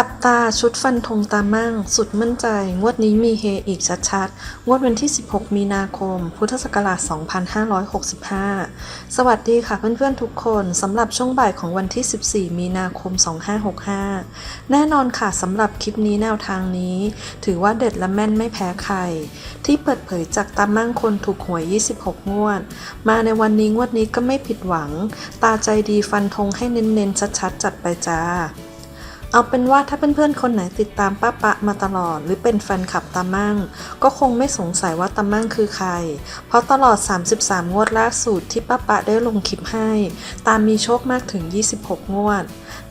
จับตาชุดฟันธงตามั่ง สุดมั่นใจ งวดนี้มีเฮอีกชัดๆ งวดวันที่ 16 มีนาคม พุทธศักราช 2565 สวัสดีค่ะเพื่อนๆทุกคนสำหรับช่วงบ่ายของวันที่ 14 มีนาคม 2565 แน่นอนค่ะสำหรับคลิปนี้แนวทางนี้ ถือว่าเด็ดและแม่นไม่แพ้ใคร ที่เปิดเผยจากตามั่งคนถูกหวย 26 งวด มาในวันนี้งวดนี้ก็ไม่ผิดหวัง ตาใจดีฟันธงให้เน้นๆชัดๆ จัดไปจ้า เอาเป็นว่าถ้าเพื่อนๆคนไหนติดตามป้าปะมาตลอด หรือเป็นแฟนคลับตามั่ง ก็คงไม่สงสัยว่าตามั่งคือใคร เพราะตลอด 33 งวดล่าสุดที่ป้าปะได้ลงคลิปให้ ตามมีโชคมากถึง 26 งวด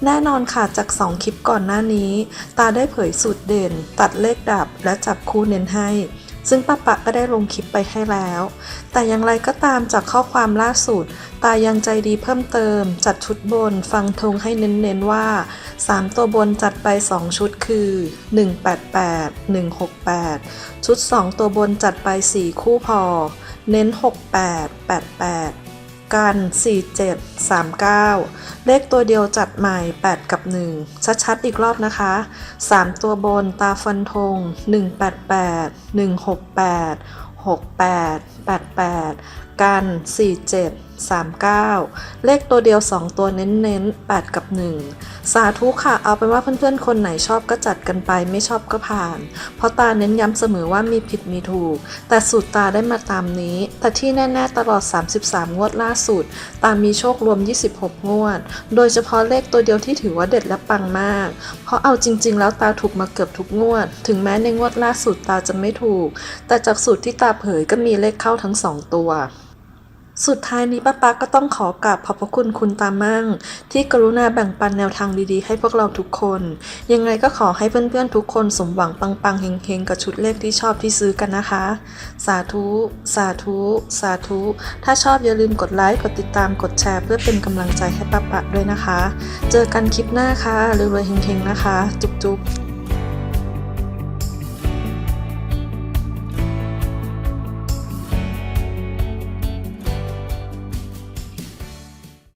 แน่นอนค่ะจาก 2 คลิปก่อนหน้านี้ ตาได้เผยสูตรเด่น ตัดเลขดับและจับคู่เน้นให้ซึ่งป้าปะก็ได้ลงคลิปไปให้แล้ว แต่อย่างไรก็ตามจากข้อความล่าสุด ตายังใจดีเพิ่มเติม จัดชุดบน ฟังธงให้เน้นๆว่า 3 ตัวบนจัดไป 2 ชุดคือ 188 168 ชุด 2 ตัวบนจัดไป 4 คู่พอ เน้น 68 88 กัน 47 39 เลขตัวเดียวจัดใหม่ 8 กับ 1 ชัดๆ อีกรอบนะคะ 3 ตัวบนตาฟันธง 188 168 68 88 กัน 47 39 เลขตัวเดียว 2 ตัวเน้นๆ 8 กับ 1 สาธุค่ะ เอาเป็นว่าเพื่อนๆ คนไหนชอบก็จัดกันไป ไม่ชอบก็ผ่าน เพราะตาเน้นย้ำเสมอว่ามีผิดมีถูก แต่สูตรตาได้มาตามนี้ แต่ที่แน่ๆ ตลอด 33 งวดล่าสุด ตามีโชครวม 26 งวด โดยเฉพาะเลขตัวเดียวที่ถือว่าเด็ดและปังมาก เพราะเอาจริง ๆ แล้วตาถูกมาเกือบทุกงวด ถึงแม้ในงวดล่าสุดตาจะไม่ถูก แต่จากสูตรที่ตาเผยก็มีเลขเข้าทั้งสองตัว สุดท้ายนี้ป้าป๊าก็ต้องขอกราบขอบพระคุณคุณตามั่ง ที่กรุณาแบ่งปันแนวทางดีๆ ให้พวกเราทุกคน ยังไงก็ขอให้เพื่อนๆทุกคนสมหวังปังๆเฮงๆ กับชุดเลขที่ชอบที่ซื้อกันนะคะ สาธุ สาธุ สาธุ ถ้าชอบอย่าลืมกดไลค์กดติดตามกดแชร์ เพื่อเป็นกำลังใจให้ป้าป๊าด้วยนะคะ เจอกันคลิปหน้าค่ะรวยๆเฮงๆนะคะ จุ๊บๆ